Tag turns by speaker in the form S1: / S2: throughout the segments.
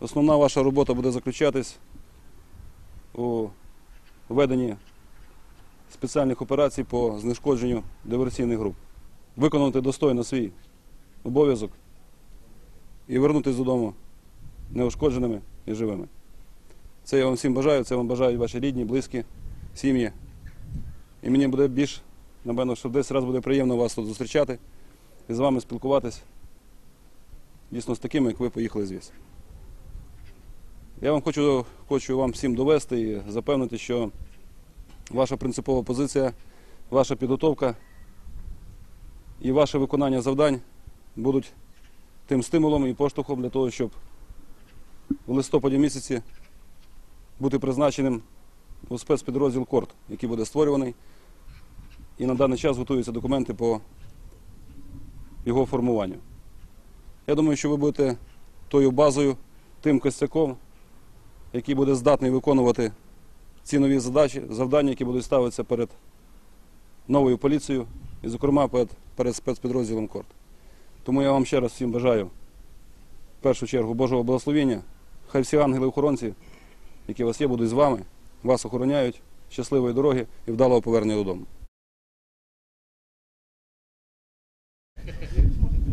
S1: Основна ваша робота буде заключатись у веденні спеціальних операцій по знешкодженню диверсійних груп. Виконувати достойно свій обов'язок і вернутися додому неушкодженими і живими. Це я вам всім бажаю, це вам бажають ваші рідні, близькі, сім'ї. І мені буде більш, напевно, що десь раз буде приємно вас тут зустрічати і з вами спілкуватись дійсно з такими, як ви поїхали звідси. Я вам хочу, хочу вам всім довести і запевнити, що ваша принципова позиція, ваша підготовка і ваше виконання завдань будуть тим стимулом і поштовхом для того, щоб в листопаді місяці бути призначеним у спецпідрозділ Корт, який буде створюваний. І на даний час готуються документи по його формуванню. Я думаю, що ви будете тою базою, тим костяком, який буде здатний виконувати ці нові задачі, завдання, які будуть ставитися перед новою поліцією і, зокрема, перед, перед спецпідрозділом Корт. Тому я вам ще раз всім бажаю в першу чергу Божого благословення. Хай всі ангели-охоронці, які у вас є, будуть з вами, вас охороняють, щасливої дороги і вдалого повернення додому.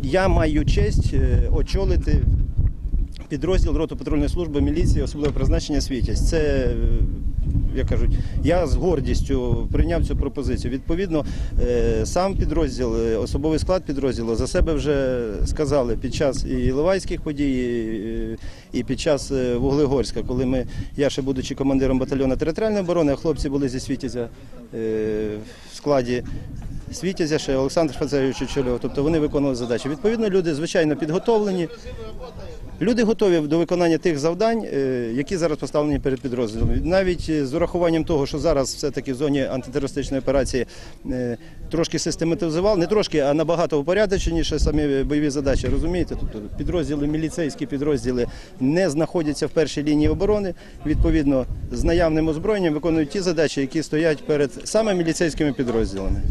S2: Я маю честь е, очолити підрозділ роти патрульної служби міліції особливого призначення Світязь. Це, е, як кажуть, я з гордістю прийняв цю пропозицію. Відповідно, е, сам підрозділ, е, особовий склад підрозділу за себе вже сказали під час і Іловайських подій, і, під час Вуглегорська, коли ми, я ще будучи командиром батальйону територіальної оборони, а хлопці були зі Світязя в складі Світязя, ще Олександр Фацевич очолював. Тобто вони виконували задачі. Відповідно, люди звичайно підготовлені. Люди готові до виконання тих завдань, е, які зараз поставлені перед підрозділом. Навіть е, з урахуванням того, що зараз все-таки в зоні антитерористичної операції е, трошки систематизували, не трошки, а набагато упорядоченіше самі бойові задачі. Розумієте? Тобто підрозділи, міліцейські підрозділи не знаходяться в першій лінії оборони. Відповідно, з наявним озброєнням виконують ті задачі, які стоять перед саме міліцейськими підрозділами.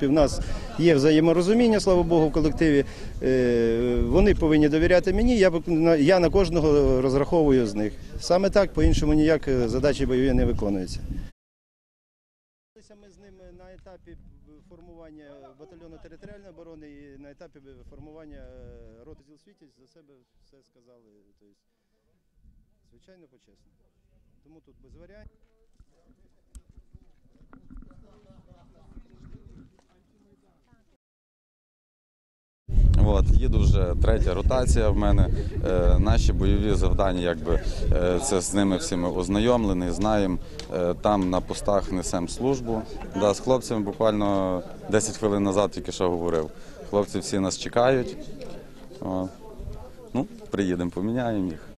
S2: В нас є взаєморозуміння, слава Богу, в колективі. Е, Вони повинні довіряти мені. Я, на- кожного розраховую з них. Саме так, по-іншому ніяк е, задачі бойові не виконуються. Ми з ними на етапі формування батальйону територіальної оборони і на етапі формування е, роти зіл світязь за себе все сказали. Тобто, звичайно, почесно. Тому тут без варіантів.
S3: От, їду вже третя ротація в мене. Е, наші бойові завдання, якби е, це з ними всіми ознайомлені, знаємо. Е, там на постах несемо службу. Да, з хлопцями буквально 10 хвилин назад тільки що говорив. Хлопці всі нас чекають. О, Ну, приїдемо, поміняємо їх.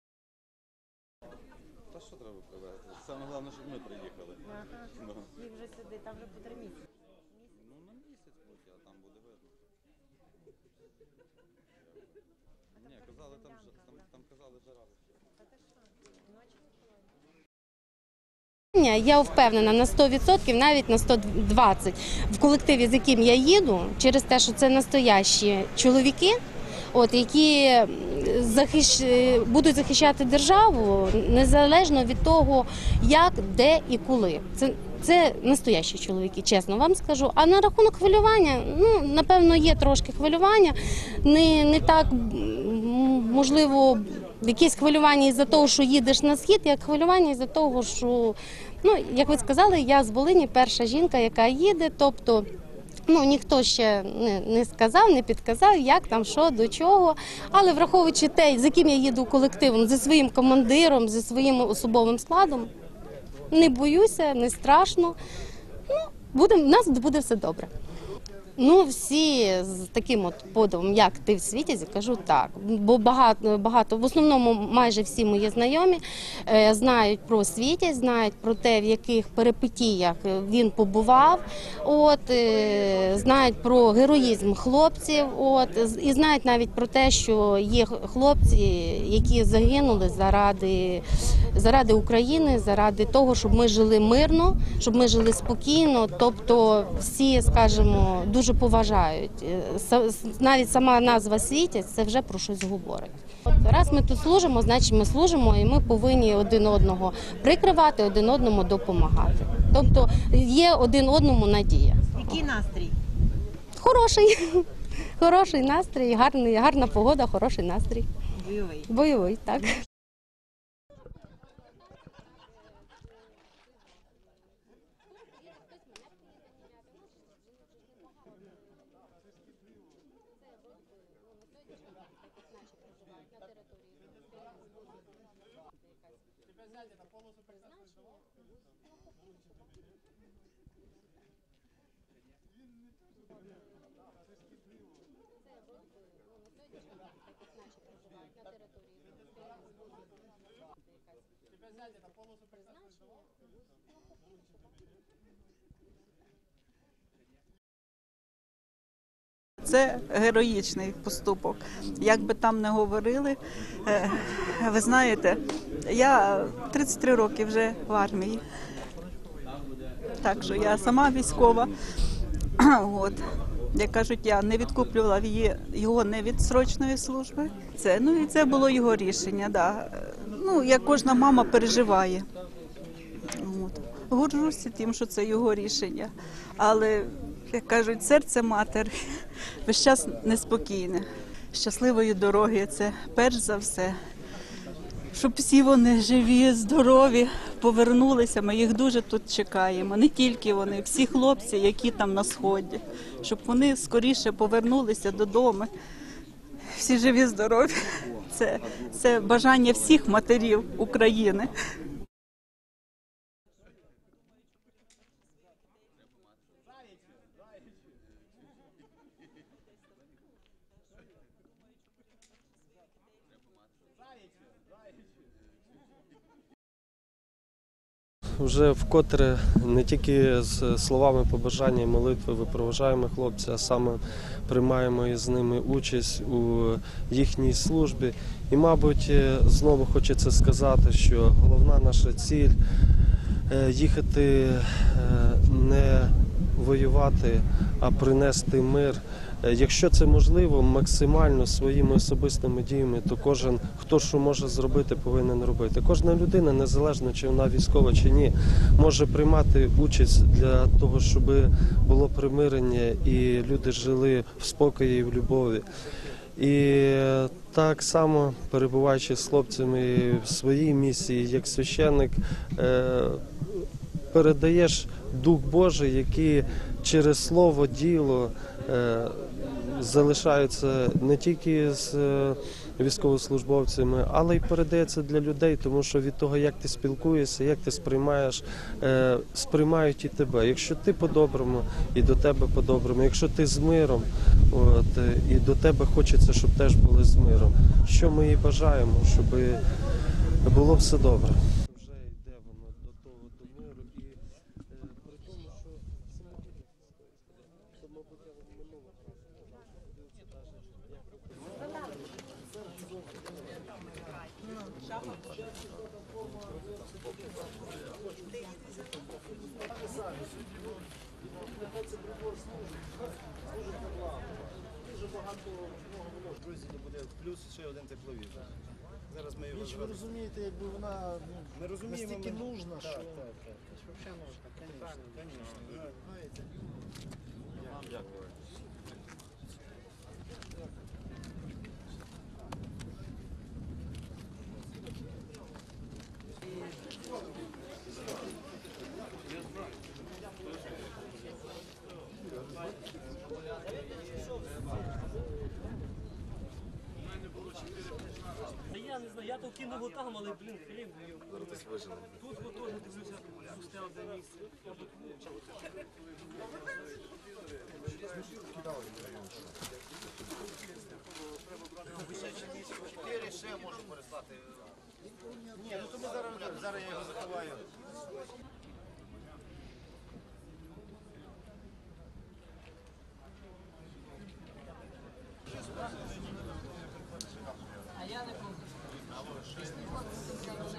S3: Та що треба привезти? Саме головне, щоб ми приїхали.
S4: Їх вже сюди, там вже по три місяці.
S3: Ну, на місяць поки, а там буде видно. Ні, казали, там, ж- там, там казали жара.
S4: Ні, Я впевнена на 100%, навіть на 120% в колективі, з яким я їду, через те, що це настоящі чоловіки, от які захищ... будуть захищати державу незалежно від того, як, де і коли. Це, це настоящі чоловіки, чесно вам скажу. А на рахунок хвилювання, ну напевно, є трошки хвилювання. Не, не так можливо. Якесь хвилювання із-за того, що їдеш на схід, як хвилювання із-за того, що ну як ви сказали, я з Волині перша жінка, яка їде. Тобто, ну ніхто ще не, не сказав, не підказав, як там, що, до чого. Але враховуючи те, з яким я їду колективом, зі своїм командиром, зі своїм особовим складом, не боюся, не страшно. Ну, буде, в нас буде все добре. Ну, всі з таким от подивом, як ти в світі, кажу так. Бо багато, багато, в основному майже всі мої знайомі е, знають про світі, знають про те, в яких перипетіях він побував, от, е, знають про героїзм хлопців, от, і знають навіть про те, що є хлопці, які загинули заради, заради України, заради того, щоб ми жили мирно, щоб ми жили спокійно. Тобто всі, скажімо, дуже дуже поважають. Е, Навіть сама назва світять це вже про щось говорить. Раз ми тут служимо, значить ми служимо, і ми повинні один одного прикривати, один одному допомагати. Тобто є один одному надія.
S5: Який настрій?
S4: Хороший, хороший настрій, гарний, гарна погода, хороший настрій.
S5: Бойовий.
S4: Бойовий, так.
S6: Це героїчний поступок. Як би там не говорили, е, ви знаєте, я 33 роки вже в армії. Так що я сама військова. От. Як кажуть, я не відкуплювала його не від срочної служби. Це, ну і це було його рішення. Да. Ну, як кожна мама переживає. От. Горжуся тим, що це його рішення. Але, як кажуть, серце матері весь час неспокійне. Щасливої дороги це перш за все. Щоб всі вони живі, здорові, повернулися. Ми їх дуже тут чекаємо. Не тільки вони, всі хлопці, які там на сході, щоб вони скоріше повернулися додому. Всі живі, здорові. Це, це бажання всіх матерів України.
S7: Вже вкотре не тільки з словами побажання і молитви випроважаємо хлопця, а саме приймаємо із ними участь у їхній службі. І, мабуть, е, знову хочеться сказати, що головна наша ціль е, їхати е, не воювати, а принести мир. Е, Якщо це можливо, максимально своїми особистими діями, то кожен, хто що може зробити, повинен робити. Кожна людина, незалежно чи вона військова чи ні, може приймати участь для того, щоб було примирення і люди жили в спокої і в любові. І так само, перебуваючи з хлопцями в своїй місії, як священник, е, передаєш Дух Божий, який через слово, діло е, залишаються не тільки з е, військовослужбовцями, але й передається для людей, тому що від того, як ти спілкуєшся, як ти сприймаєш, е, сприймають і тебе. Якщо ти по-доброму, і до тебе по-доброму, якщо ти з миром, от, і до тебе хочеться, щоб теж були з миром. Що ми і бажаємо, щоб було все добре. Вже йде воно до того до миру і е, при тому, що це мабуть минуло.
S2: Друзі, буде плюс ще один тепловізор. Зараз ми його
S8: Річ, ви розумієте, якби вона ну,
S2: Ми розуміємо,
S8: настільки
S2: ми-
S8: нужна,
S2: Так,
S8: що
S2: так, так.
S8: взагалі нужна, звісно. Знаєте,
S9: Я не знаю, я то кинув там, але блін, хрін. Тут от теж дивлюся, пусте одне місце.
S2: Ні, ну то ми зараз, зараз я його заховаю.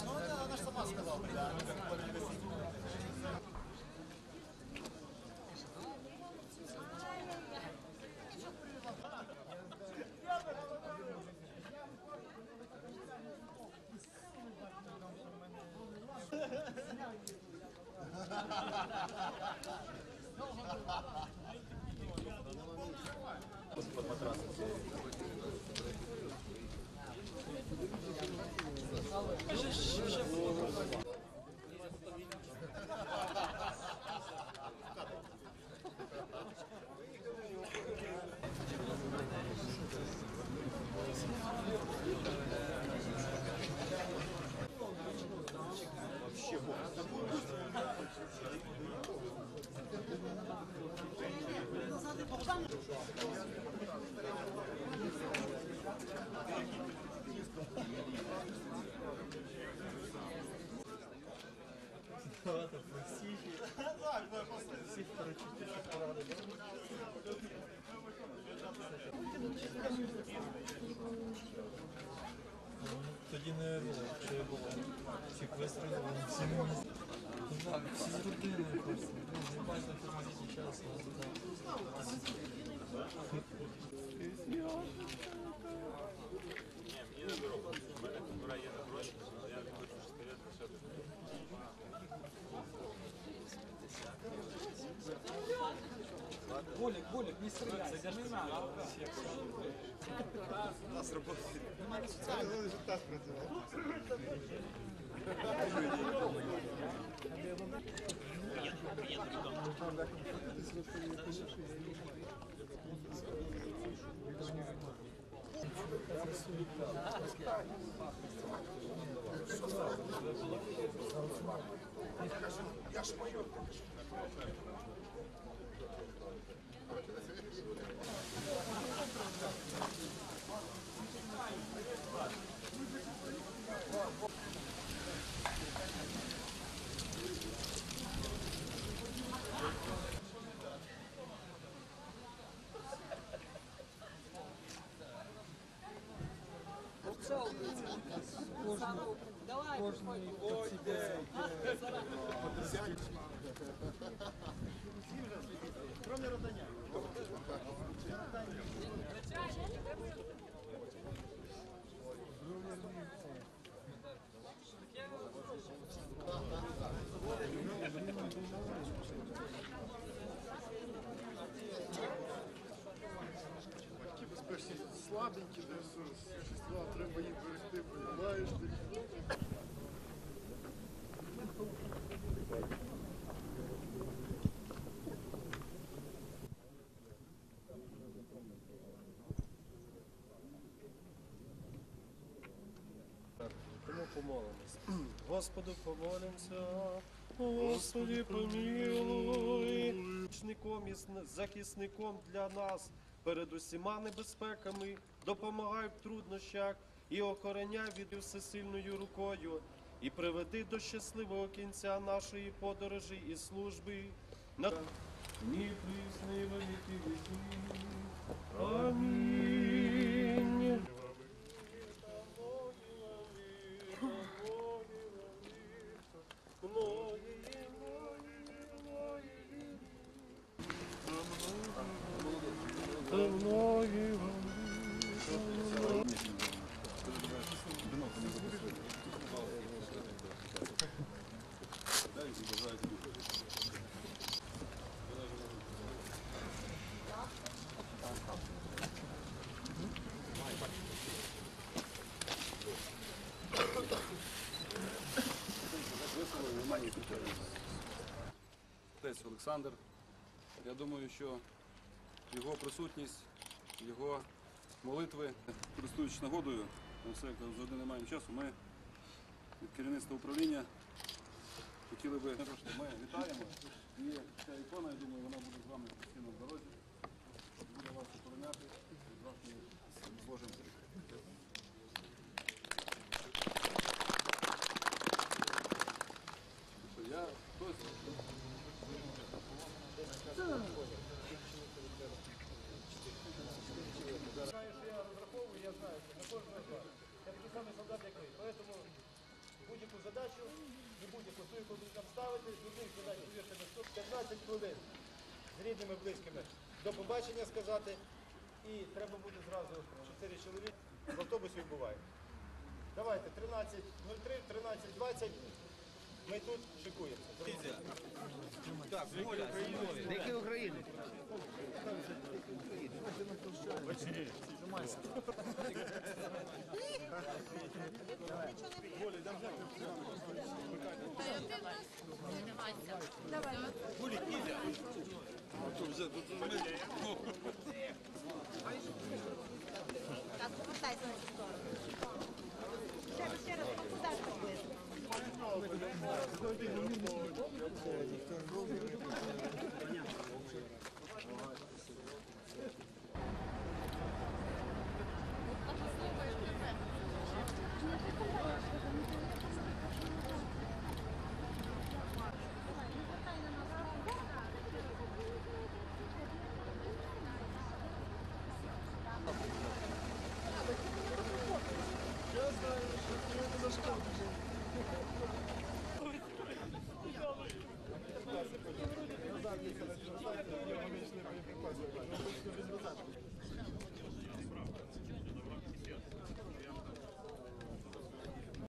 S10: Ну, она, она же сама сказала, да. Болик, Болик, не стреляй. Не надо. У нас работает. Я ж маю. Тормозіть Кроме
S7: Ті слабенькі, де существа, треба їх берегти, понімаєш ти.
S10: Тому помолимось. Господу помолимося, Господи помилуй. Захисником для нас перед усіма небезпеками, допомагай в труднощах і охороняй від всесильною рукою, і приведи до щасливого кінця нашої подорожі і служби. Ні присни великі віки. Амінь.
S1: Олександр. Я думаю, що його присутність, його молитви, користуючись нагодою, все завжди не маємо часу, ми від керівництва управління хотіли би, ми вітаємо. І ця ікона, я думаю, вона буде з вами постійно в дорозі, буде вас охороняти від вашої Божим. Я
S2: не будь-яку свою будуть нам ставити, любих задач повірте на 15 хвилин. З рідними, близькими. До побачення сказати. І треба буде зразу 4 чоловіки. В автобусі відбуває. Давайте 13.03, 13.20. Ми тут шикуємося.
S5: Так, воля, Деякі України.
S2: Воля, так, повертайся на цю сторону. Ще раз, ще раз, покудай,